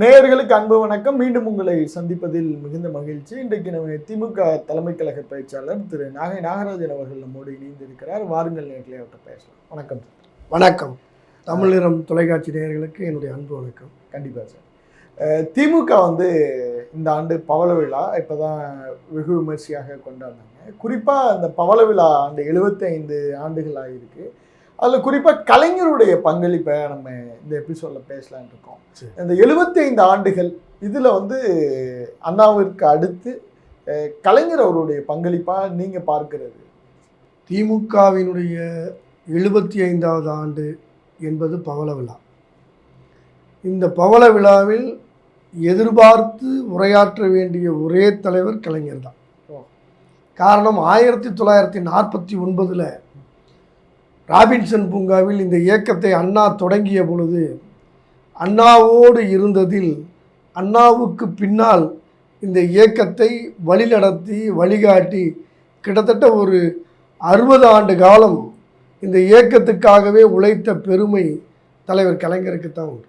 நேயர்களுக்கு அன்பு வணக்கம். மீண்டும் உங்களை சந்திப்பதில் மிகுந்த மகிழ்ச்சி. இன்றைக்கு நம்ம திமுக தலைமை கழக பேச்சாளர் திரு நாகை நாகராஜன் அவர்கள் நம்மோடு இணைந்திருக்கிறார். வாருங்கள் நேர்களை அவர்கிட்ட பேசலாம். வணக்கம். சார் வணக்கம் தமிழினம் தொலைக்காட்சி நேயர்களுக்கு என்னுடைய அன்பு வணக்கம். கண்டிப்பாக சார். திமுக வந்து இந்த ஆண்டு பவள விழா இப்போ தான் வெகு விமர்சையாக கொண்டாடினாங்க குறிப்பாக அந்த பவள விழா அந்த 75 ஆண்டுகள் ஆகிருக்கு அதில் குறிப்பாக கலைஞருடைய பங்களிப்பை நம்ம இந்த எபிசோடில் பேசலாம்னு இருக்கோம். இந்த 75 ஆண்டுகள் இதில் வந்து அண்ணாவிற்கு அடுத்து கலைஞர் அவருடைய பங்களிப்பாக நீங்கள் பார்க்கிறது திமுகவினுடைய எழுபத்தி ஐந்தாவது ஆண்டு என்பது பவள விழா இந்த பவள விழாவில் எதிர்பார்த்து உரையாற்ற வேண்டிய ஒரே தலைவர் கலைஞர் தான். காரணம் ஆயிரத்தி தொள்ளாயிரத்தி நாற்பத்தி ஒன்பதில் ராபின்சன் பூங்காவில் இந்த இயக்கத்தை அண்ணா தொடங்கிய பொழுது அண்ணாவோடு இருந்ததில் அண்ணாவுக்கு பின்னால் இந்த இயக்கத்தை வழிநடத்தி வழிகாட்டி கிட்டத்தட்ட ஒரு அறுபது ஆண்டு காலம் இந்த இயக்கத்துக்காகவே உழைத்த பெருமை தலைவர் கலைஞருக்கு தான் உண்டு.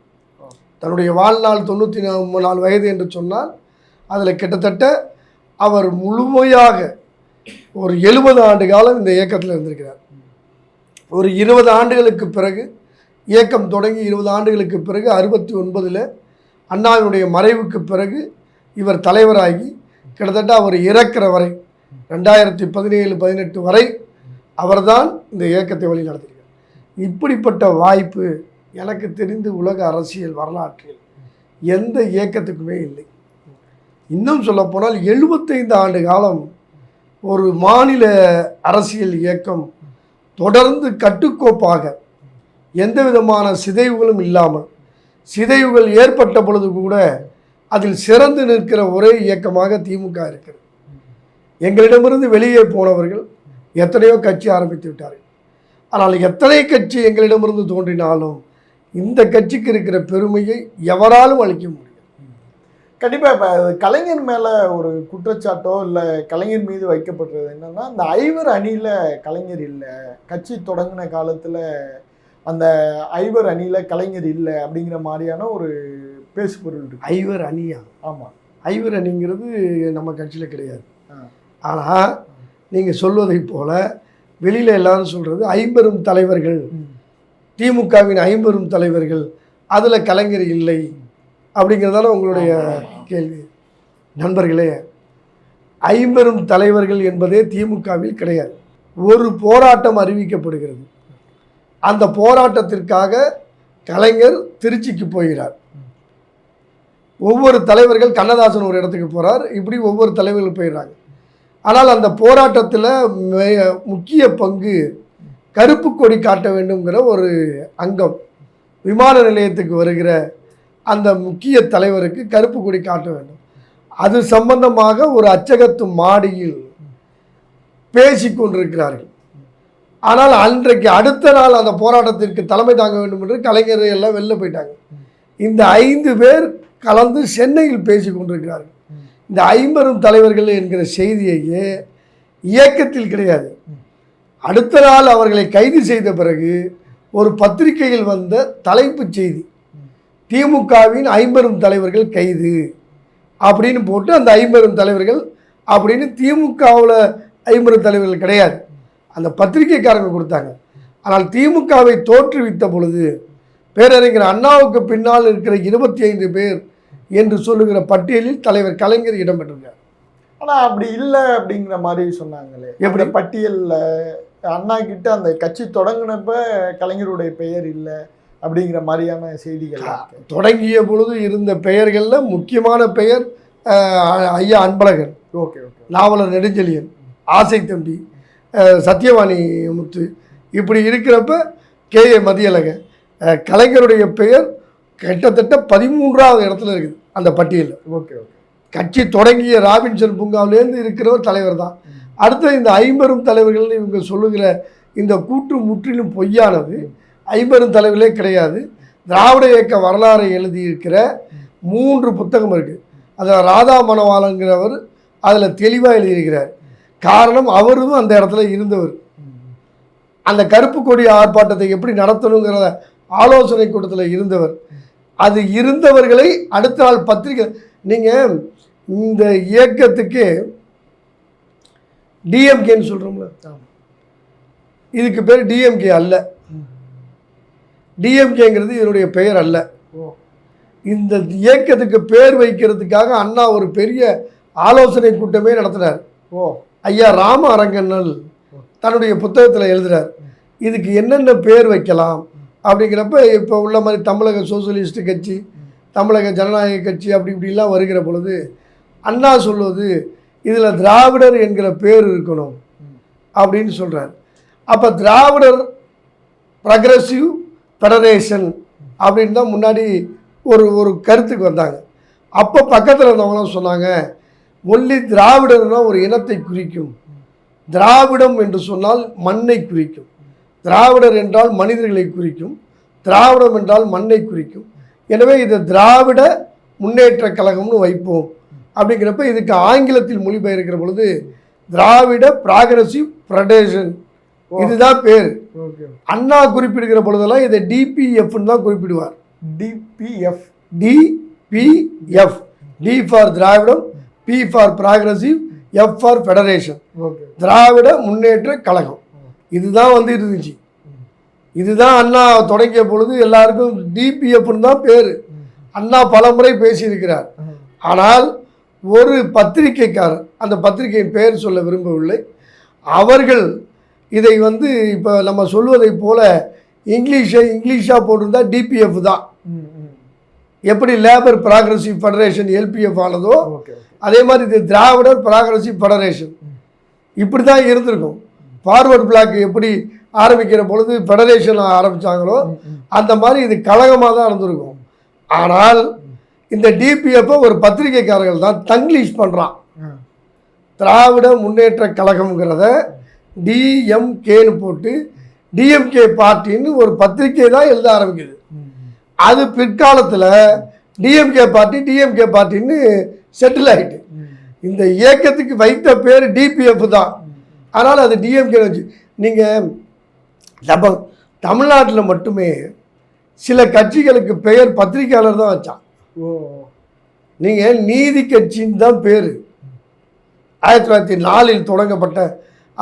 தன்னுடைய வாழ்நாள் தொண்ணூற்றி நாலு வயது என்று சொன்னால் அதில் கிட்டத்தட்ட அவர் முழுமையாக ஒரு எழுபது ஆண்டு காலம் இந்த இயக்கத்தில் இருந்திருக்கிறார். ஒரு இருபது ஆண்டுகளுக்கு பிறகு இயக்கம் தொடங்கி இருபது ஆண்டுகளுக்கு பிறகு அறுபத்தி ஒன்பதில் அண்ணாவினுடைய மறைவுக்கு பிறகு இவர் தலைவராகி கிட்டத்தட்ட அவர் இறக்கிற வரை ரெண்டாயிரத்தி பதினேழு பதினெட்டு வரை அவர்தான் இந்த இயக்கத்தை வழி நடத்திருக்கார் இப்படிப்பட்ட வாய்ப்பு எனக்கு தெரிந்து உலக அரசியல் வரலாற்றில் எந்த இயக்கத்துக்குமே இல்லை. இன்னும் சொல்லப்போனால் எழுபத்தைந்து ஆண்டு காலம் ஒரு மாநில அரசியல் இயக்கம் தொடர்ந்து கட்டுக்கோப்பாக எந்த விதமான சிதைவுகளும் இல்லாமல் சிதைவுகள் ஏற்பட்ட பொழுது கூட அதில் சிறந்து நிற்கிற ஒரே இயக்கமாக திமுக இருக்கிறது. எங்களிடமிருந்து வெளியே போனவர்கள் எத்தனையோ கட்சி ஆரம்பித்து விட்டார்கள். ஆனால் எத்தனை கட்சி எங்களிடமிருந்து தோன்றினாலும் இந்த கட்சிக்கு இருக்கிற பெருமையை எவராலும் அளிக்க முடியும் கண்டிப்பாக இப்போ கலைஞர் மேலே ஒரு குற்றச்சாட்டோ இல்லை கலைஞர் மீது வைக்கப்படுறது என்னன்னா இந்த ஐவர் அணியில் கலைஞர் இல்லை. கட்சி தொடங்கின காலத்தில் அந்த ஐவர் அணியில் கலைஞர் இல்லை அப்படிங்கிற மாதிரியான ஒரு பேசுபொருள் இருக்கு. ஐவர் அணியா? ஆமாம் ஐவர் அணிங்கிறது நம்ம கட்சியில் கிடையாது. ஆனால் நீங்கள் சொல்வதைப் போல வெளியில் எல்லாரும் சொல்கிறது ஐம்பெரும் தலைவர்கள். திமுகவின் ஐம்பெரும் தலைவர்கள். அதில் கலைஞர் இல்லை. அப்படிங்கிறதால உங்களுடைய கேள்வி. நண்பர்களே ஐம்பெரும் தலைவர்கள் என்பதே திமுகவில் கிடையாது. ஒரு போராட்டம் அறிவிக்கப்படுகிறது. அந்த போராட்டத்திற்காக கலைஞர் திருச்சிக்கு போகிறார். ஒவ்வொரு தலைவர்கள் கண்ணதாசன் ஒரு இடத்துக்கு போகிறார் இப்படி ஒவ்வொரு தலைவர்கள் போயிடுறாங்க. ஆனால் அந்த போராட்டத்தில் முக்கிய பங்கு கருப்பு கொடி காட்ட வேண்டுங்கிற ஒரு அங்கம் விமான நிலையத்துக்கு வருகிற அந்த முக்கிய தலைவருக்கு கருப்பு கொடி காட்ட வேண்டும். அது சம்பந்தமாக ஒரு அச்சகத்து மாடியில் பேசி கொண்டிருக்கிறார்கள். ஆனால் அன்றைக்கு அடுத்த நாள் அந்த போராட்டத்திற்கு தலைமை தாங்க வேண்டும் என்று கலைஞர் எல்லாம் வெளில போயிட்டாங்க. இந்த ஐந்து பேர் கலந்து சென்னையில் பேசி கொண்டிருக்கிறார்கள். இந்த ஐம்பெரும் தலைவர்கள் என்கிற செய்தியையே இயக்கத்தில் கிடையாது. அடுத்த நாள் அவர்களை கைது செய்த பிறகு ஒரு பத்திரிகையில் வந்த தலைப்புச் செய்தி. திமுகவின் ஐம்பெரும் தலைவர்கள் கைது அப்படின்னு போட்டு அந்த ஐம்பெரும் தலைவர்கள் அப்படின்னு திமுகவில் ஐம்பெரும் தலைவர்கள் கிடையாது. அந்த பத்திரிகைக்காரங்க கொடுத்தாங்க. ஆனால் திமுகவை தோற்றுவித்த பொழுது பேரறிஞர் அண்ணாவுக்கு பின்னால் இருக்கிற இருபத்தி ஐந்து பேர் என்று சொல்லுகிற பட்டியலில் தலைவர் கலைஞர் இடம்பெற்றிருக்கார் ஆனால் அப்படி இல்லை அப்படிங்கிற மாதிரி சொன்னாங்களே. எப்படி? எப்படி? பட்டியலில் அண்ணா கிட்ட அந்த கட்சி தொடங்கினப்ப கலைஞருடைய பெயர் இல்லை. அப்படிங்கிற மாதிரியான செய்திகள். தொடங்கிய பொழுது இருந்த பெயர்களில் முக்கியமான பெயர் ஐயா அன்பழகன் ஓகே ஓகே. நாவலர் நெடுஞ்செழியன் ஆசை தம்பி சத்யவாணி முத்து. இப்படி இருக்கிறப்ப கே. ஏ. மதியழகன் கலைஞருடைய பெயர் கிட்டத்தட்ட பதிமூன்றாவது இடத்துல இருக்குது அந்த பட்டியலில். Okay okay. கட்சி தொடங்கிய ராபின்சன் பூங்காவிலேருந்து இருக்கிறவர் தலைவர் தான். அடுத்து இந்த ஐம்பெரும் தலைவர்கள் இவங்க சொல்லுகிற இந்த கூற்று முற்றிலும் பொய்யானது. ஐம்பெரும் தலைவர்களே கிடையாது. திராவிட இயக்க வரலாறை எழுதியிருக்கிற மூன்று புத்தகம் இருக்குது அதில் ராதா மணவாளங்கிறவர் அதில் தெளிவாக எழுதியிருக்கிறார். காரணம் அவரும் அந்த இடத்துல இருந்தவர். அந்த கருப்பு கொடி ஆர்ப்பாட்டத்தை எப்படி நடத்தணுங்கிற ஆலோசனை கூட்டத்தில் இருந்தவர். அது இருந்தவர்களை அடுத்த நாள் பத்திரிக்கை நீங்கள் இந்த இயக்கத்துக்கு டிஎம்கேன்னு சொல்கிறோம்ல. இதுக்கு பேர் டிஎம்கே அல்ல. டிஎம்கேங்கிறது இதனுடைய பெயர் அல்ல. ஓ. இந்த இயக்கத்துக்கு பேர் வைக்கிறதுக்காக அண்ணா ஒரு பெரிய ஆலோசனை கூட்டமே நடத்தினார் ஓ. ஐயா ராம அரங்கண்ணல் தன்னுடைய புத்தகத்தில் எழுதுறார். இதுக்கு என்னென்ன பேர் வைக்கலாம்? அப்படிங்கிறப்ப இப்போ உள்ள மாதிரி தமிழக சோசியலிஸ்ட் கட்சி தமிழக ஜனநாயக கட்சி அப்படி இப்படிலாம் வருகிற பொழுது அண்ணா சொல்வது இதில் திராவிடர் என்கிற பேர் இருக்கணும் அப்படின்னு சொல்கிறார் அப்போ திராவிடர் ப்ரக்ரஸிவ் ஃபெடரேஷன் அப்படின்னு தான் முன்னாடி ஒரு ஒரு கருத்துக்கு வந்தாங்க. அப்போ பக்கத்தில் இருந்தவங்களாம் சொன்னாங்க ஒல்லி திராவிடர்னா ஒரு இனத்தை குறிக்கும். திராவிடம் என்று சொன்னால் மண்ணை குறிக்கும். திராவிடர் என்றால் மனிதர்களை குறிக்கும். திராவிடம் என்றால் மண்ணை குறிக்கும். எனவே இதை திராவிட முன்னேற்ற கழகம்னு வைப்போம். அப்படிங்கிறப்ப இதுக்கு ஆங்கிலத்தில் மொழிபெயர்க்கிற பொழுது திராவிட ப்ராகிரசிவ் ஃபெடரேஷன் இதுதான் பேர். அண்ணா குறிப்பிடுகிற பொழுதெல்லாம் இதை டிபிஎஃப்னு தான் குறிப்பிடுவார். DPF DPF D for Dravidam P for progressive F for federation Dravida Munnetra Kazhagam. இதுதான் வந்து இருந்துச்சு. இதுதான் அண்ணா தொடங்கிய பொழுது எல்லாருக்கும் டிபிஎஃப்னு தான் பேர். அண்ணா பலமுறை பேசியிருக்கிறார். ஆனால் ஒரு பத்திரிகைக்காரர் அந்த பத்திரிகையின் பெயர் சொல்ல விரும்பவில்லை. அவர்கள் இதை வந்து இப்போ நம்ம சொல்வதைப் போல இங்கிலீஷை இங்கிலீஷாக போட்டிருந்தா டிபிஎஃப் தான். எப்படி லேபர் ப்ராக்ரஸிவ் ஃபெடரேஷன் எல்பிஎஃப் ஆனதோ அதே மாதிரி இது திராவிடர் ப்ராக்ரஸிவ் ஃபெடரேஷன் இப்படி தான் இருந்திருக்கும். ஃபார்வர்ட் பிளாக் எப்படி ஆரம்பிக்கிற பொழுது ஃபெடரேஷன் ஆரம்பித்தாங்களோ அந்த மாதிரி இது கழகமாக தான் இருந்திருக்கும். ஆனால் இந்த டிபிஎஃப்பை ஒரு பத்திரிகைக்காரர்கள் தான் தங்கிலீஷ் பண்ணுறான் திராவிட முன்னேற்ற கழகம்ங்கிறத டிஎம்கேன்னு போட்டு டிஎம்கே பார்ட்டின்னு ஒரு பத்திரிகை தான் எழுத ஆரம்பிக்குது. அது பிற்காலத்தில் டிஎம்கே பார்ட்டி டிஎம்கே பார்ட்டின்னு செட்டில் ஆகிட்டு இந்த இயக்கத்துக்கு வைத்த பேர் டிபிஎஃப் தான். ஆனால் அது டிஎம்கே வச்சு நீங்கள் நம்ம தமிழ்நாட்டில் மட்டுமே சில கட்சிகளுக்கு பெயர் பத்திரிகையாளர் தான் வச்சான். ஓ. நீங்கள் நீதி கட்சின்னு தான் பேர். ஆயிரத்தி தொள்ளாயிரத்தி நாலில் தொடங்கப்பட்ட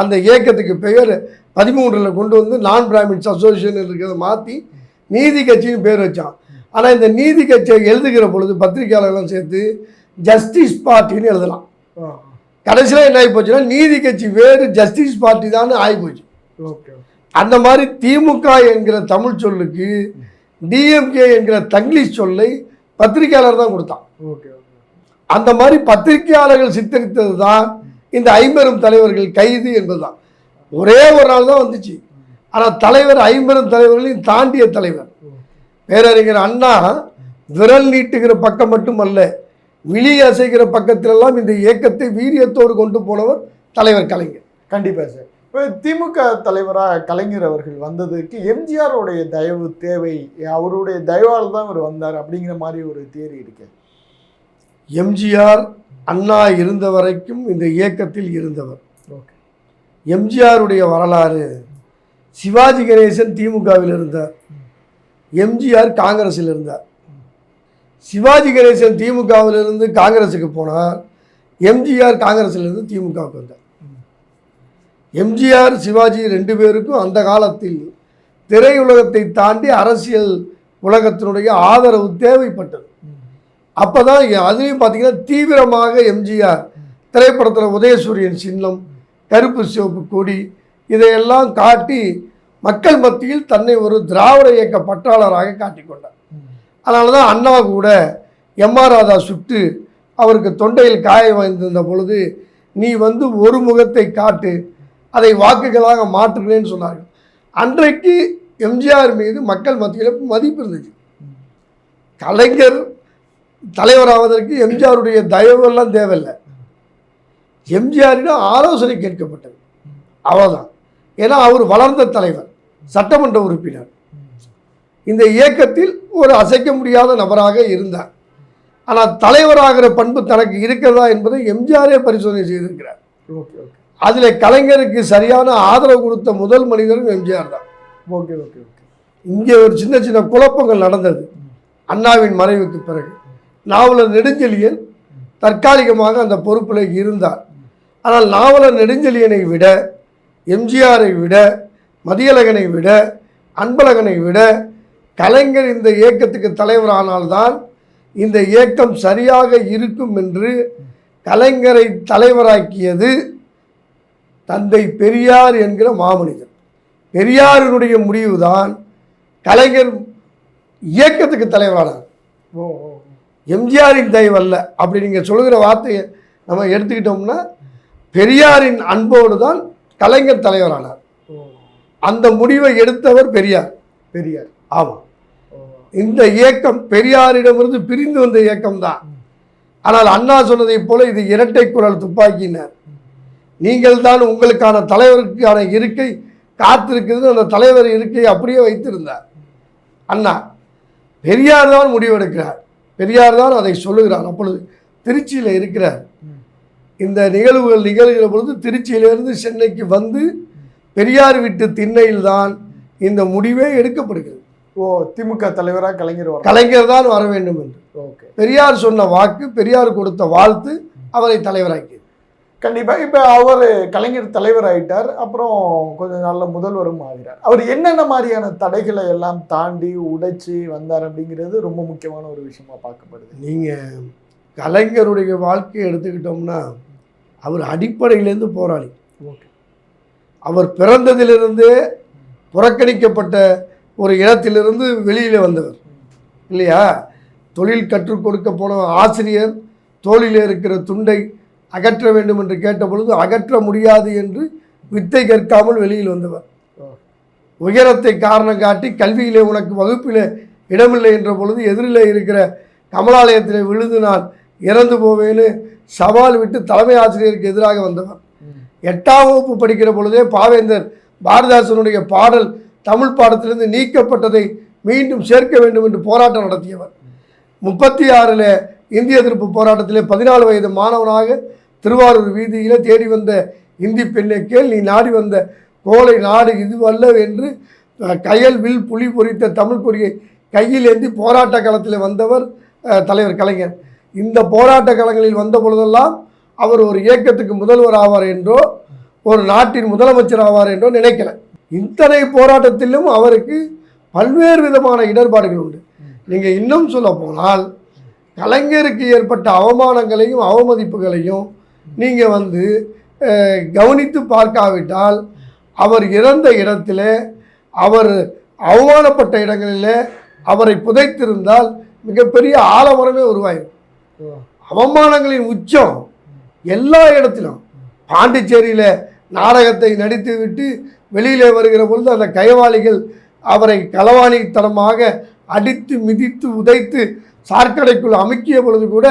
அந்த இயக்கத்துக்கு பெயர் பதிமூன்றில் கொண்டு வந்து நான் பிராமின்ஸ் அசோசியேஷன் இருக்கிறத மாற்றி நீதி கட்சின்னு பேர் வச்சான். ஆனால் இந்த நீதி கட்சியை எழுதுகிற பொழுது பத்திரிகையாளர்களும் சேர்த்து ஜஸ்டிஸ் பார்ட்டின்னு எழுதலாம். கடைசியில் என்ன ஆகி போச்சுன்னா நீதி கட்சி வேறு ஜஸ்டிஸ் பார்ட்டி தான் ஆகிப்போச்சு ஓகே அந்த மாதிரி திமுக என்கிற தமிழ் சொல்லுக்கு டிஎம்கே என்கிற தங்கிலீஷ் சொல்லை பத்திரிகையாளர் தான் கொடுத்தான். அந்த மாதிரி பத்திரிகையாளர்கள் சித்தரித்தது தான் இந்த ஐம்பெரும் தலைவர்கள் கைது என்பதுதான். ஒரே ஒரு நாள் தான் வந்துச்சு. ஆனால் தலைவர் ஐம்பெரும் தலைவர்களையும் தாண்டிய தலைவர். பேரறிஞர் அண்ணா விரல் நீட்டுகிற பக்கம் மட்டுமல்ல விழி அசைக்கிற பக்கத்திலெல்லாம் இந்த இயக்கத்தை வீரியத்தோடு கொண்டு போனவர் தலைவர் கலைஞர். கண்டிப்பாக சார். இப்போ திமுக தலைவராக கலைஞர் அவர்கள் வந்ததுக்கு எம்ஜிஆருடைய தயவு தேவை அவருடைய தயவால் தான் இவர் வந்தார் அப்படிங்கிற மாதிரி ஒரு தியரி இருக்கு. எம்ஜிஆர் அண்ணா இருந்த வரைக்கும் இந்த இயக்கத்தில் இருந்தவர். எம்ஜிஆருடைய வரலாறு சிவாஜி கணேசன் திமுகவில் இருந்தார். எம்ஜிஆர் காங்கிரஸில் இருந்தார். சிவாஜி கணேசன் திமுகவில் இருந்து காங்கிரஸுக்கு போனார். எம்ஜிஆர் காங்கிரஸில் இருந்து திமுகவுக்கு வந்தார். எம்ஜிஆர் சிவாஜி ரெண்டு பேருக்கும் அந்த காலத்தில் திரையுலகத்தை தாண்டி அரசியல் உலகத்தினுடைய ஆதரவு தேவைப்பட்டது. அப்போ தான் அதுலேயும் பார்த்தீங்கன்னா தீவிரமாக எம்ஜிஆர் திரைப்படத்தில் உதயசூரியன் சின்னம் கருப்பு சிவப்பு கொடி இதையெல்லாம் காட்டி மக்கள் மத்தியில் தன்னை ஒரு திராவிட இயக்க பற்றாளராக காட்டிக்கொண்டார் அதனால தான் அண்ணா கூட எம்ஆர் ராதா சுட்டு அவருக்கு தொண்டையில் காய வாய்ந்திருந்த பொழுது நீ வந்து ஒரு முகத்தை காட்டு அதை வாக்குகளாக மாற்றுகிறேன்னு சொன்னார்கள். அன்றைக்கு எம்ஜிஆர் மீது மக்கள் மத்தியில் மதிப்பு இருந்துச்சு. கலைஞர் தலைவராவதற்கு எம்ஜிஆருடைய தயவெல்லாம் தேவையில்லை. எம்ஜிஆரிடம் ஆலோசனை கேட்கப்பட்டது. அவ்வளோதான் ஏன்னா அவர் வளர்ந்த தலைவர் சட்டமன்ற உறுப்பினர். இந்த இயக்கத்தில் ஒரு அசைக்க முடியாத நபராக இருந்தார். ஆனால் தலைவராகிற பண்பு தனக்கு இருக்கிறதா என்பதை எம்ஜிஆரே பரிசோதனை செய்திருக்கிறார். Okay okay. அதில் கலைஞருக்கு சரியான ஆதரவு கொடுத்த முதல் மனிதரும் எம்ஜிஆர் தான். Okay okay okay. இங்கே ஒரு சின்ன சின்ன குழப்பங்கள் நடந்தது. அண்ணாவின் மறைவுக்கு பிறகு. நாவலர் நெடுஞ்செழியன் தற்காலிகமாக அந்த பொறுப்பில் இருந்தார். ஆனால் நாவலர் நெடுஞ்செழியனை விட எம்ஜிஆரை விட மதியழகனை விட அன்பழகனை விட கலைஞர் இந்த இயக்கத்துக்கு தலைவரானால்தான் இந்த இயக்கம் சரியாக இருக்கும் என்று கலைஞரை தலைவராக்கியது தந்தை பெரியார் என்கிற மாமனிதர். பெரியாரினுடைய முடிவுதான் கலைஞர் இயக்கத்துக்கு தலைவரானார். ஓ ஓ. எம்ஜிஆரின் தயவு அல்ல. அப்படி நீங்கள் சொல்லுகிற வார்த்தையை நம்ம எடுத்துக்கிட்டோம்னா பெரியாரின் அன்போடு தான் கலைஞர் தலைவரானார். அந்த முடிவை எடுத்தவர் பெரியார். பெரியார். ஆமாம் இந்த இயக்கம் பெரியாரிடமிருந்து பிரிந்து வந்த இயக்கம் தான். ஆனால் அண்ணா சொன்னதைப் போல இது இரட்டை குரல் துப்பாக்கினர் நீங்கள் தான் உங்களுக்கான தலைவருக்கான இருக்கை காத்திருக்குதுன்னு அந்த தலைவர் இருக்கையை அப்படியே வைத்திருந்தார். அண்ணா பெரியார் தான் முடிவெடுக்கிறார். பெரியார் தான் அதை சொல்லுகிறார். அப்பொழுது திருச்சியில் இருக்கிறார். இந்த நிகழ்வுகள் நிகழ்கிற பொழுது திருச்சியிலிருந்து சென்னைக்கு வந்து பெரியார் வீட்டு திண்ணையில்தான் இந்த முடிவே எடுக்கப்படுகிறது. ஓ திமுக தலைவரா கலைஞர் கலைஞர் தான் வர வேண்டும் என்று. ஓகே. பெரியார் சொன்ன வாக்கு பெரியார் கொடுத்த வாழ்த்து அவரை தலைவராக்கியது. கண்டிப்பா. இப்ப அவர் கலைஞர் தலைவர் ஆயிட்டார். அப்புறம் கொஞ்ச நாள்ல முதல்வரும் ஆகிறார். அவர் என்னென்ன மாதிரியான தடைகளை எல்லாம் தாண்டி உடைச்சு வந்தார் அப்படிங்கிறது ரொம்ப முக்கியமான ஒரு விஷயமா பார்க்கப்படுது. நீங்கள் கலைஞருடைய வாழ்க்கையை எடுத்துக்கிட்டோம்னா அவர் அடிப்படையிலேருந்து போராளி. ஓகே. அவர் பிறந்ததிலிருந்தே புறக்கணிக்கப்பட்ட ஒரு இடத்திலிருந்து வெளியில் வந்தவர். இல்லையா? தொழில் கற்றுக் கொடுக்க போன ஆசிரியர் தோளிலே இருக்கிற துண்டை அகற்ற வேண்டும் என்று கேட்ட பொழுது அகற்ற முடியாது என்று வித்தை கற்காமல் வெளியில் வந்தவர். உயரத்தை காரணம் காட்டி கல்வியிலே உனக்கு வகுப்பிலே இடமில்லை என்ற பொழுது எதிரிலே இருக்கிற கமலாலயத்தில் விழுந்து நான் இறந்து போவேன்னு சவால் விட்டு தலைமை ஆசிரியருக்கு எதிராக வந்தவர். எட்டாம் வகுப்பு படிக்கிற பொழுதே பாவேந்தர் பாரதாசனுடைய பாடல் தமிழ் பாடத்திலிருந்து நீக்கப்பட்டதை மீண்டும் சேர்க்க வேண்டும் என்று போராட்டம் நடத்தியவர். முப்பத்தி ஆறில் இந்திய எதிர்ப்பு போராட்டத்திலே பதினாலு வயது மாணவனாக திருவாரூர் வீதியில் தேடி வந்த இந்தி பெண்ணை கேள் நீ நாடி வந்த கோலை நாடு இதுவல்ல என்று கயல் வில் புலி பொறித்த தமிழ் கொடியை கையில் ஏந்தி போராட்ட களத்தில் வந்தவர் தலைவர் கலைஞர். இந்த போராட்ட களங்களில் வந்த பொழுதெல்லாம் அவர் ஒரு இயக்கத்துக்கு முதல்வர் ஆவார் என்றோ ஒரு நாட்டின் முதலமைச்சர் ஆவார் என்றோ நினைக்கல. இத்தனை போராட்டத்திலும் அவருக்கு பல்வேறு விதமான இடர்பாடுகள் உண்டு. நீங்கள் இன்னும் சொல்ல போனால் கலைஞருக்கு ஏற்பட்ட அவமானங்களையும் அவமதிப்புகளையும் நீங்கள் வந்து கவனித்து பார்க்காவிட்டால் அவர் இறந்த இடத்துல அவர் அவமானப்பட்ட இடங்களிலே அவரை புதைத்திருந்தால் மிகப்பெரிய ஆலமரமே உருவாயிருக்கும் ஓ. அவமானங்களின் உச்சம் எல்லா இடத்திலும் பாண்டிச்சேரியில் நாடகத்தை நடித்து விட்டு வெளியிலே வருகிற பொழுது அந்த கைவாளிகள் அவரை களவாணித்தனமாக அடித்து மிதித்து உதைத்து சார்க்கடைக்குள் அமுக்கிய பொழுது கூட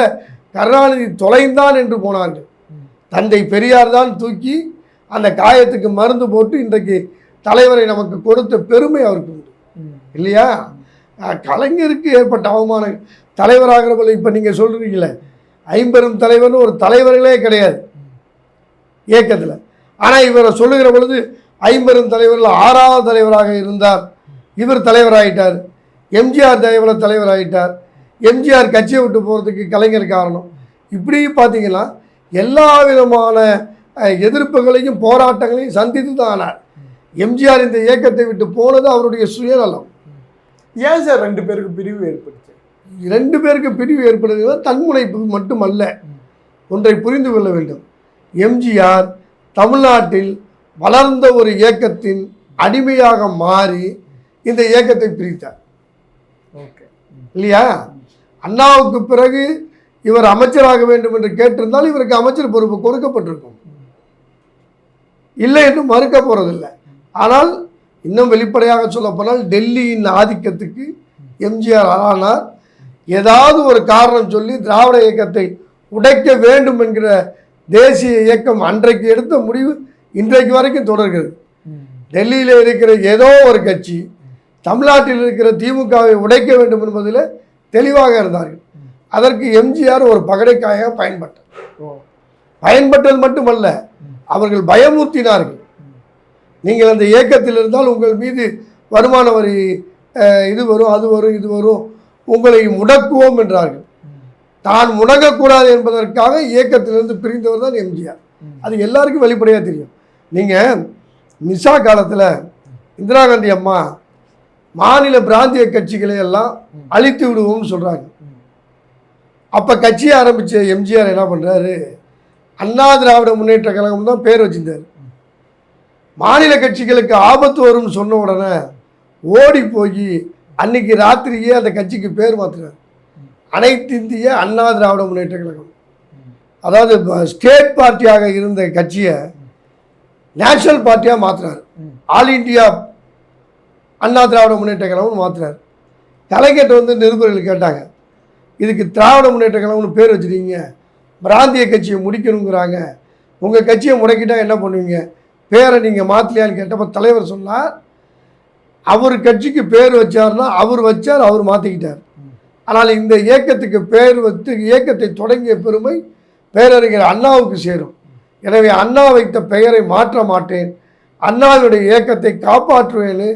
கருணாநிதி தொலைந்தான் என்று போனார்கள். தந்தை பெரியார் தான் தூக்கி அந்த காயத்துக்கு மருந்து போட்டு இன்றைக்கு தலைவரை நமக்கு கொடுத்த பெருமை அவருக்கு உண்டு. இல்லையா? கலைஞருக்கு ஏற்பட்ட அவமானம். தலைவராகிற போல இப்போ நீங்கள் சொல்கிறீங்களே ஐம்பெரும் தலைவர்னு ஒரு தலைவர்களே கிடையாது. இயக்கத்தில். ஆனால் இவரை சொல்லுகிற பொழுது ஐம்பெரும் தலைவரில் ஆறாவது தலைவராக இருந்தார். இவர் தலைவராகிட்டார் எம்ஜிஆர் தலைவரில் தலைவராகிட்டார் எம்ஜிஆர் கட்சியை விட்டு போகிறதுக்கு கலைஞர் காரணம். இப்படி பார்த்தீங்கன்னா எல்லா விதமான எதிர்ப்புகளையும் போராட்டங்களையும் சந்தித்து தான் ஆனார். எம்ஜிஆர் இந்த இயக்கத்தை விட்டு போனது அவருடைய சுயநலம். ஏன் சார் ரெண்டு பேருக்கு பிரிவு ஏற்பட்டுச்சு இரண்டு பேருக்கு பிரிவு ஏற்படுகிறது தன்முனைப்பு மட்டுமல்ல. ஒன்றை புரிந்து கொள்ள வேண்டும். எம்ஜிஆர் தமிழ்நாட்டில் வளர்ந்த ஒரு இயக்கத்தின் அடிமையாக மாறி இந்த இயக்கத்தை பிரித்தார். ஓகே. இல்லையா? அண்ணாவுக்கு பிறகு இவர் அமைச்சராக வேண்டும் என்று கேட்டிருந்தால் இவருக்கு அமைச்சர் பொறுப்பு கொடுக்கப்பட்டிருக்கும். இல்லை என்று மறுக்க போறதில்லை. ஆனால் இன்னும் வெளிப்படையாக சொல்லப்போனால் டெல்லியின் ஆதிக்கத்துக்கு எம்ஜிஆர் ஆனார். ஏதாவது ஒரு காரணம் சொல்லி திராவிட இயக்கத்தை உடைக்க வேண்டும் என்கிற தேசிய இயக்கம் அன்றைக்கு எடுத்த முடிவு இன்றைக்கு வரைக்கும் தொடர்கிறது. டெல்லியில் இருக்கிற ஏதோ ஒரு கட்சி தமிழ்நாட்டில் இருக்கிற திமுகவை உடைக்க வேண்டும் என்பதில் தெளிவாக இருந்தார்கள். அதற்கு எம்ஜிஆர் ஒரு பகடைக்காயாக பயன்பட்டார் பயன்பட்டது மட்டுமல்ல அவர்கள் பயமுறுத்தினார்கள். நீங்கள் அந்த இயக்கத்தில் இருந்தால் உங்கள் மீது வருமான வரி இது வரும் அது வரும் இது வரும் உங்களை முடக்குவோம் என்றார்கள். தான் முடங்கக்கூடாது என்பதற்காக இயக்கத்திலிருந்து பிரிந்தவர் தான் எம்ஜிஆர். அது எல்லாருக்கும் வெளிப்படையாக தெரியும். நீங்கள் மிசா காலத்தில் இந்திரா காந்தி அம்மா மாநில பிராந்திய கட்சிகளை எல்லாம் அழித்து விடுவோம்னு சொல்கிறாங்க அப்போ கட்சியை ஆரம்பித்த எம்ஜிஆர் என்ன பண்ணுறாரு அண்ணா திராவிட முன்னேற்ற கழகம் தான் பேர் வச்சிருந்தார். மாநில கட்சிகளுக்கு ஆபத்து வரும்னு சொன்ன உடனே ஓடி போய் அன்னைக்கு ராத்திரியே அந்த கட்சிக்கு பேர் மாற்றினார் அனைத்து இந்திய அண்ணா திராவிட முன்னேற்ற கழகம். அதாவது ஸ்டேட் பார்ட்டியாக இருந்த கட்சியை நேஷனல் பார்ட்டியாக மாற்றினார் ஆல் இந்தியா அண்ணா திராவிட முன்னேற்ற கழகம்னு மாற்றினார் கலைஞர்கிட்ட வந்து நிருபர்கள் கேட்டாங்க. இதுக்கு திராவிட முன்னேற்ற கழகம்னு பேர் வச்சிருக்கீங்க பிராந்திய கட்சியை முடிக்கணுங்கிறாங்க. உங்கள் கட்சியை முடக்கிட்டால் என்ன பண்ணுவீங்க? பேரை நீங்கள் மாற்றலையான்னு கேட்டப்போ தலைவர் சொன்னார். அவர் கட்சிக்கு பேர் வச்சார்னா அவர் வச்சார் அவர் மாற்றிக்கிட்டார் ஆனால் இந்த இயக்கத்துக்கு பேர் வைத்து இயக்கத்தை தொடங்கிய பெருமை பேரறிஞர் அண்ணாவுக்கு சேரும். எனவே அண்ணா வைத்த பெயரை மாற்ற மாட்டேன். அண்ணாவுடைய இயக்கத்தை காப்பாற்றுவேன்னு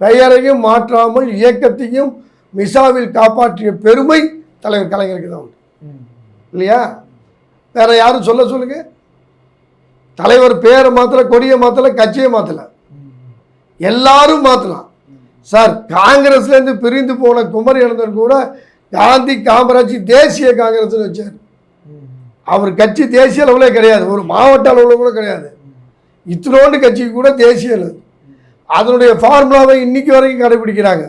பெயரையும் மாற்றாமல் இயக்கத்தையும் மிசாவில் காப்பாற்றிய பெருமை தலைவர் கலைஞருக்கு தான் உண்டு. இல்லையா? வேற யாரும் சொல்ல சொல்லுங்க? தலைவர் பேரை மாத்தல கொடியை மாத்தல கட்சியை மாத்தல. எல்லாரும் மாத்தலாம். சார் காங்கிரஸ்ல இருந்து பிரிந்து போன குமரி அனந்தன் கூட காந்தி காமராஜ் தேசிய காங்கிரஸ்னு வச்சார். அவர் கட்சி தேசிய அளவில் கிடையாது. ஒரு மாவட்ட அளவில் கூட கிடையாது. இத்தனோண்டு கட்சிக்கு கூட தேசிய அளவு. அதனுடைய ஃபார்முலாவை இன்னைக்கு வரைக்கும் கடைபிடிக்கிறாங்க.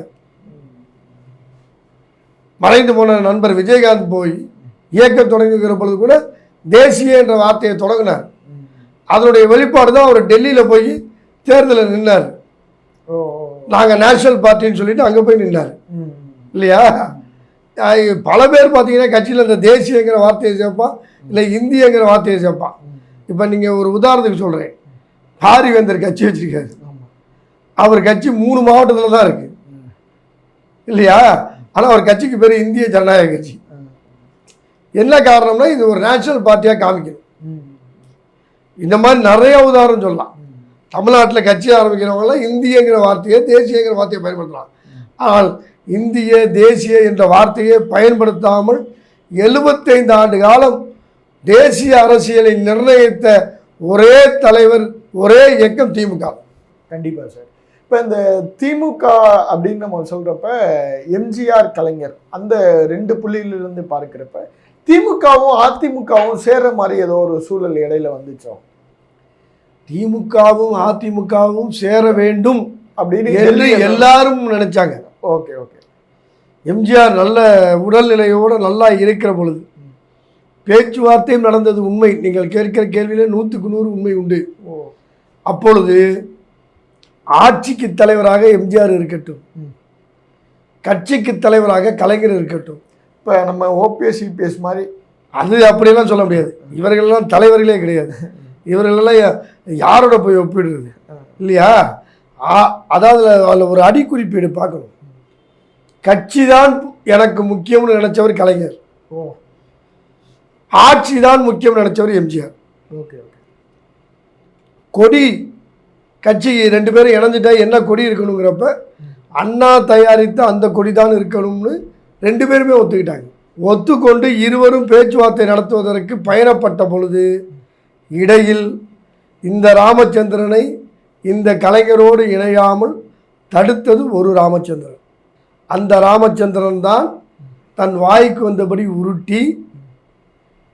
மறைந்து போன நண்பர் விஜயகாந்த் போய் இயக்கம் தொடங்குகிற பொழுது கூட தேசிய என்ற வார்த்தையை தொடங்கினார். அதனுடைய வெளிப்பாடு தான் அவர் டெல்லியில் போய் தேர்தலில் நின்னார். நாங்கள் நேஷனல் பார்ட்டின்னு சொல்லிட்டு அங்கே போய் நின்னார். இல்லையா? பல பேர் பார்த்தீங்கன்னா கட்சியில் இந்த தேசியங்கிற வார்த்தையை சேர்ப்பான் இல்லை இந்தியங்கிற வார்த்தையை சேர்ப்பான் இப்போ நீங்கள் ஒரு உதாரணத்துக்கு சொல்கிறேன் பாரிவேந்தர் கட்சி வச்சிருக்காரு. அவர் கட்சி மூணு மாவட்டத்தில் தான் இருக்கு. இல்லையா? ஆனால் அவர் கட்சிக்கு பேர் இந்திய ஜனநாயக கட்சி. என்ன காரணம்னா இது ஒரு நேஷனல் பார்ட்டியாக காமிக்கணும் இந்த மாதிரி நிறைய உதாரணம் சொல்லலாம். தமிழ்நாட்டில் கட்சி ஆரம்பிக்கிறவங்களாம் இந்தியங்கிற வார்த்தையை தேசியங்கிற வார்த்தையை பயன்படுத்தலாம். ஆனால் இந்திய தேசிய என்ற வார்த்தையை பயன்படுத்தாமல் எழுபத்தைந்து ஆண்டு காலம் தேசிய அரசியலை நிர்ணயித்த ஒரே தலைவர் ஒரே இயக்கம் திமுக கண்டிப்பாக சார். இப்போ இந்த திமுக அப்படின்னு நம்ம சொல்றப்ப எம்ஜிஆர் கலைஞர் அந்த ரெண்டு புள்ளியிலிருந்து பார்க்கிறப்ப திமுகவும் அதிமுகவும் சேர்ற மாதிரி ஏதோ ஒரு சூழல் இடையில வந்துச்சோ? திமுகவும் அதிமுகவும் சேர வேண்டும் அப்படின்னு எல்லாரும் நினைச்சாங்க. Okay okay. எம்ஜிஆர் நல்ல உடல்நிலையோடு நல்லா இருக்கிற பொழுது பேச்சுவார்த்தையும் நடந்தது உண்மை. நீங்கள் கேட்கிற கேள்வியிலே நூற்றுக்கு நூறு உண்மை உண்டு. ஓ. அப்பொழுது ஆட்சிக்கு தலைவராக எம்ஜிஆர் இருக்கட்டும். கட்சிக்கு தலைவராக கலைஞர் இருக்கட்டும். இப்போ நம்ம ஓபிஎஸ் யூபிஎஸ் மாதிரி அது அப்படியெல்லாம் சொல்ல முடியாது. இவர்களெல்லாம் தலைவர்களே கிடையாது. இவர்களெல்லாம் யாரோட போய் ஒப்பிடுறது? இல்லையா? அதாவது அதில் ஒரு அடிக்குறிப்பீடு பார்க்கணும். கட்சி தான் எனக்கு முக்கியம்னு நினைச்சவர் கலைஞர். ஓ. ஆட்சி தான் முக்கியம் நினைச்சவர் எம்ஜிஆர். Okay okay. கொடி கட்சி ரெண்டு பேரும் இணைஞ்சிட்டா என்ன கொடி இருக்கணுங்கிறப்ப அண்ணா தயாரித்த அந்த கொடி தான் இருக்கணும்னு ரெண்டு பேருமே ஒத்துக்கிட்டாங்க. ஒத்துக்கொண்டு இருவரும் பேச்சுவார்த்தை நடத்துவதற்கு பயணப்பட்ட பொழுது இடையில் இந்த ராமச்சந்திரனை இந்த கலைஞரோடு இணையாமல் தடுத்தது ஒரு ராமச்சந்திரன். அந்த ராமச்சந்திரன் தான் தன் வாய்க்கு வந்தபடி உருட்டி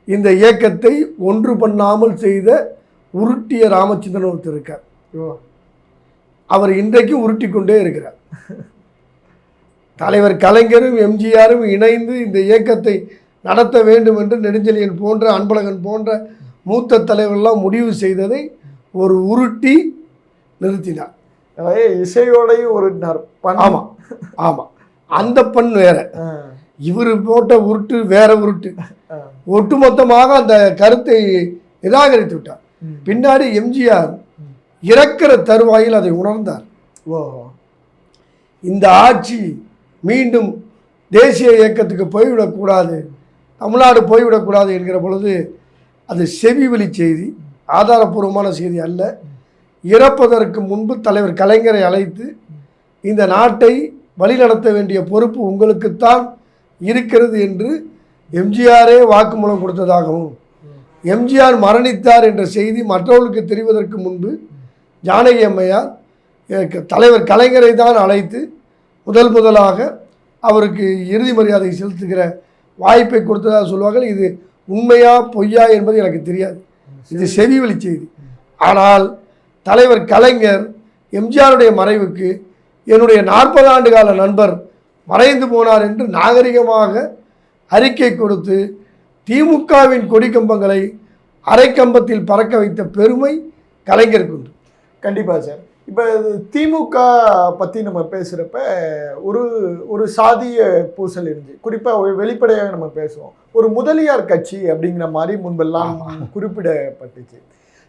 இந்த இயக்கத்தை ஒன்று பண்ணாமல் செய்த உருட்டிய ராமச்சந்திரன் ஒருத்தர் இருக்கார். அவர் இன்றைக்கும் உருட்டி கொண்டே இருக்கிறார். தலைவர் கலைஞரும் எம்ஜிஆரும் இணைந்து இந்த இயக்கத்தை நடத்த வேண்டும் என்று நெடுஞ்செழியன் போன்ற அன்பழகன் போன்ற மூத்த தலைவர்கள்லாம் முடிவு செய்ததை ஒரு உருட்டி நிறுத்தினார். இசையோடையும் பண் ஆமாம் ஆமாம் அந்த பண் வேற. இவர் போட்ட உருட்டு வேற உருட்டு. ஒட்டுமொத்தமாக அந்த கருத்தை நிராகரித்து விட்டார். பின்னாடி எம்ஜிஆர் இறக்கிற தருவாயில் அதை உணர்ந்தார். ஓ. இந்த ஆட்சி மீண்டும் தேசிய இயக்கத்துக்கு போய்விடக்கூடாது தமிழ்நாடு போய்விடக்கூடாது என்கிற பொழுது அது செவிவெளி செய்தி ஆதாரபூர்வமான செய்தி அல்ல. இறப்பதற்கு முன்பு தலைவர் கலைஞரை அழைத்து இந்த நாட்டை வழிநடத்த வேண்டிய பொறுப்பு உங்களுக்குத்தான் இருக்கிறது என்று எம்ஜிஆரே வாக்குமூலம் கொடுத்ததாகவும் எம்ஜிஆர் மரணித்தார் என்ற செய்தி மற்றவர்களுக்கு தெரிவதற்கு முன்பு ஜானகி அம்மையார் எனக்கு தலைவர் கலைஞரை தான் அழைத்து முதல் முதலாக அவருக்கு இறுதி மரியாதை செலுத்துகிற வாய்ப்பை கொடுத்ததாக சொல்வார்கள் இது உண்மையா பொய்யா என்பது எனக்கு தெரியாது. இது செவிவழி செய்தி. ஆனால் தலைவர் கலைஞர் எம்ஜிஆருடைய மறைவுக்கு என்னுடைய நாற்பது ஆண்டு கால நண்பர் மறைந்து போனார் என்று நாகரிகமாக அறிக்கை கொடுத்து திமுகவின் கொடிக்கம்பங்களை அரைக்கம்பத்தில் பறக்க வைத்த பெருமை கலைஞருக்கு உண்டு கண்டிப்பா சார். இப்போ திமுக பத்தி நம்ம பேசுறப்ப ஒரு ஒரு சாதிய பூசல் இருந்துச்சு குறிப்பா ஒரு வெளிப்படையாக நம்ம பேசுவோம். ஒரு முதலியார் கட்சி அப்படிங்கிற மாதிரி முன்பெல்லாம் குறிப்பிடப்பட்டுச்சு.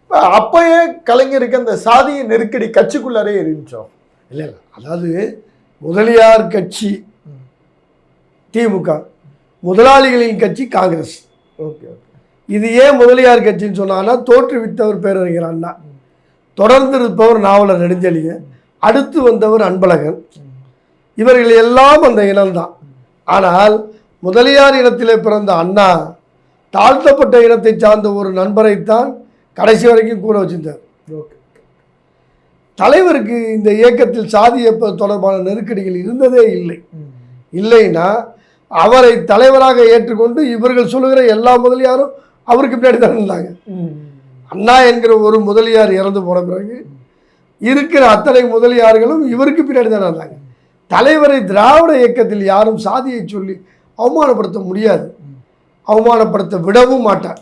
இப்போ அப்பயே கலைஞருக்கு அந்த சாதிய நெருக்கடி கட்சிக்குள்ளாரே இருந்துச்சோ? இல்லை இல்லை. அதாவது முதலியார் கட்சி திமுக முதலாளிகளின் கட்சி காங்கிரஸ். Okay okay. இது ஏன் முதலியார் கட்சின்னு சொன்னான்னா தோற்றுவித்தவர் பேரறிஞர் அண்ணா. தொடர்ந்து இருப்பவர் நாவலர் நெடுஞ்செழியன் அடுத்து வந்தவர் அன்பழகன். இவர்கள் எல்லாம் அந்த இனம்தான் ஆனால் முதலியார் இனத்திலே பிறந்த அண்ணா தாழ்த்தப்பட்ட இனத்தை சார்ந்த ஒரு நண்பரைத்தான் கடைசி வரைக்கும் கூட வச்சிருந்தார். தலைவருக்கு இந்த இயக்கத்தில் சாதிய தொடர்பான நெருக்கடிகள் இருந்ததே இல்லை. இல்லைன்னா அவரை தலைவராக ஏற்றுக்கொண்டு இவர்கள் சொல்லுகிற எல்லா முதலியாரும் அவருக்கு பின்னாடி தான் இருந்தாங்க. அண்ணா என்கிற ஒரு முதலியார் இறந்து போன பிறகு இருக்கிற அத்தனை முதலியார்களும் இவருக்கு பின்னாடி தான் இருந்தாங்க. தலைவரை திராவிட இயக்கத்தில் யாரும் சாதியை சொல்லி அவமானப்படுத்த முடியாது. அவமானப்படுத்த விடவும் மாட்டார்.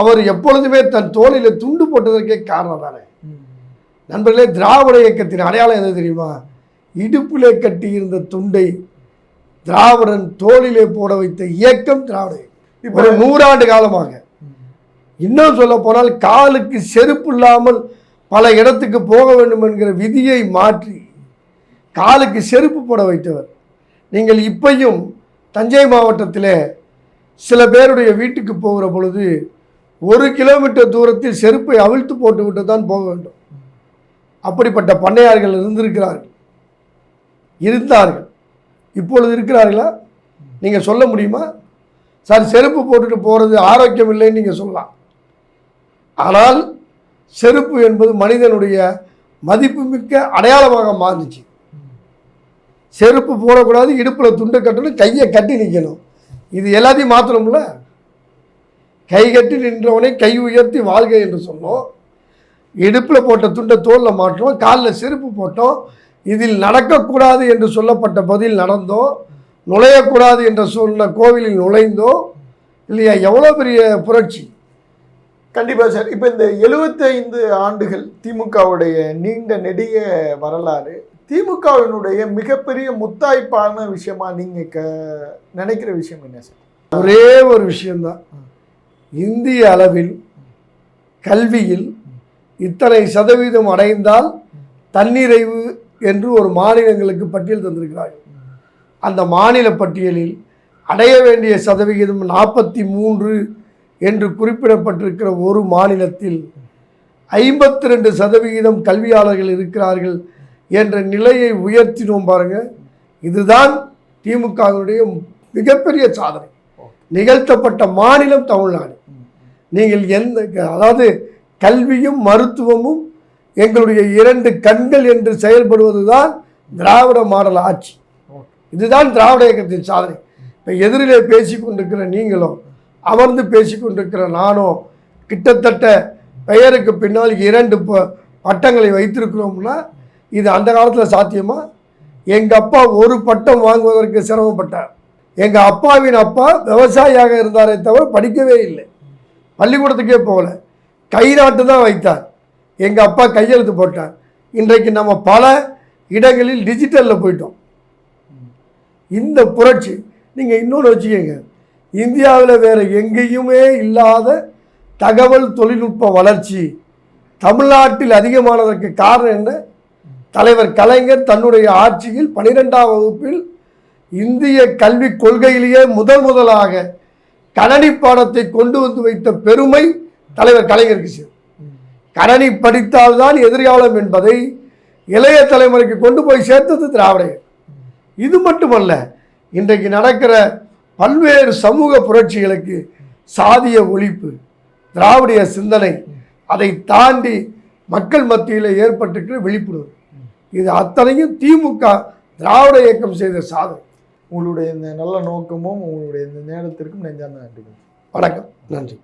அவர் எப்பொழுதுமே தன் தோளிலே துண்டு போட்டதற்கே காரணம் தானே. நண்பர்களே திராவிட இயக்கத்தின் அடையாளம் எது தெரியுமா? இடுப்பிலே கட்டியிருந்த துண்டை திராவிடன் தோளிலே போட வைத்த இயக்கம் திராவிட இயக்கம். இப்போ ஒரு நூறாண்டு காலமாக இன்னும் சொல்ல போனால் காலுக்கு செருப்பு இல்லாமல் பல இடத்துக்கு போக வேண்டும் என்கிற விதியை மாற்றி காலுக்கு செருப்பு போட வைத்தவர். நீங்கள் இப்பையும் தஞ்சை மாவட்டத்தில் சில பேருடைய வீட்டுக்கு போகிற பொழுது ஒரு கிலோமீட்டர் தூரத்தில் செருப்பை அவிழ்த்து போட்டுவிட்டு தான் போக வேண்டும். அப்படிப்பட்ட பண்ணையார்கள் இருந்திருக்கிறார்கள். இருந்தார்கள். இப்பொழுது இருக்கிறார்களா? நீங்கள் சொல்ல முடியுமா? சார் செருப்பு போட்டுட்டு போகிறது ஆரோக்கியம் இல்லைன்னு நீங்கள் சொல்லலாம். ஆனால் செருப்பு என்பது மனிதனுடைய மதிப்புமிக்க அடையாளமாக மாறுச்சு. செருப்பு போடக்கூடாது இடுப்பில் துண்டை கட்டணும் கையை கட்டி நிற்கணும் இது எல்லாத்தையும் மாற்றணும்ல கை கட்டி நின்றவனை கை உயர்த்தி வாழ்க என்று சொன்னோம். இடுப்பில் போட்ட துண்டை தோலில் மாற்றோம் காலில் செருப்பு போட்டோம். இதில் நடக்கக்கூடாது என்று சொல்லப்பட்ட பதில் நடந்தோம். நுழையக்கூடாது என்று சொன்ன கோவிலில் நுழைந்தோம். இல்லையா? எவ்வளோ பெரிய புரட்சி. கண்டிப்பாக சார். இப்போ இந்த 75 ஆண்டுகள் திமுகவுடைய நீண்ட நெடிய வரலாறு திமுகவினுடைய மிகப்பெரிய முத்தாய்ப்பான விஷயமா நீங்கள் க நினைக்கிற விஷயம் என்ன சார்? ஒரே ஒரு விஷயம்தான். இந்திய அளவில் கல்வியில் இத்தனை சதவீதம் அடைந்தால் தன்னிறைவு என்று ஒரு மாநிலங்களுக்கு பட்டியல் தந்திருக்கிறார்கள். அந்த மாநில பட்டியலில் அடைய வேண்டிய சதவிகிதம் நாற்பத்தி மூன்று என்று குறிப்பிடப்பட்டிருக்கிற ஒரு மாநிலத்தில் ஐம்பத்தி ரெண்டு சதவிகிதம் கல்வியாளர்கள் இருக்கிறார்கள் என்ற நிலையை உயர்த்தினோம் பாருங்க. இதுதான் திமுகவினுடைய மிகப்பெரிய சாதனை. நிகழ்த்தப்பட்ட மாநிலம் தமிழ்நாடு. நீங்கள் எந்த அதாவது கல்வியும் மருத்துவமும் எங்களுடைய இரண்டு கண்கள் என்று செயல்படுவது தான் திராவிட மாடல் ஆட்சி. இதுதான் திராவிட இயக்கத்தின் சாதனை. இப்போ எதிரிலே பேசி கொண்டிருக்கிற நீங்களும் அமர்ந்து பேசி கொண்டிருக்கிற நானும் கிட்டத்தட்ட பெயருக்கு பின்னால் இரண்டு ப பட்டங்களை வைத்திருக்கிறோம்னா இது அந்த காலத்தில் சாத்தியமா? எங்கள் அப்பா ஒரு பட்டம் வாங்குவதற்கு சிரமப்பட்டார். எங்கள் அப்பாவின் அப்பா விவசாயியாக இருந்தாரே தவிர படிக்கவே இல்லை. பள்ளிக்கூடத்துக்கே போகல. கை நாட்டு தான் வைத்தார். எங்கள் அப்பா கையெழுத்து போட்டார். இன்றைக்கு நம்ம பல இடங்களில் டிஜிட்டலில் போயிட்டோம். இந்த புரட்சி நீங்கள் இன்னொன்று வச்சுக்கோங்க. இந்தியாவில் வேறு எங்கேயுமே இல்லாத தகவல் தொழில்நுட்ப வளர்ச்சி. தமிழ்நாட்டில் அதிகமானதற்கு காரணம் என்ன? தலைவர் கலைஞர் தன்னுடைய ஆட்சியில் பனிரெண்டாம் வகுப்பில் இந்திய கல்விக் கொள்கையிலேயே முதல் முதலாக கணனி பாடத்தை கொண்டு வந்து வைத்த பெருமை தலைவர் கலைஞருக்கு சேரும். கணனி படித்தால்தான் எதிர்காலம் என்பதை இளைய தலைமுறைக்கு கொண்டு போய் சேர்த்தது திராவிடர். இது மட்டுமல்ல இன்றைக்கு நடக்கிற பல்வேறு சமூக புரட்சிகளுக்கு சாதிய ஒழிப்பு திராவிடிய சிந்தனை அதை தாண்டி மக்கள் மத்தியில் ஏற்பட்டிருக்கிற விழிப்புணர்வு. இது அத்தனையும் திமுக திராவிட இயக்கம் செய்த சாதனை. உங்களுடைய இந்த நல்ல நோக்கமும் உங்களுடைய இந்த நேரத்திற்கும் நெஞ்சார்ந்த நன்றிகள். வணக்கம். நன்றி.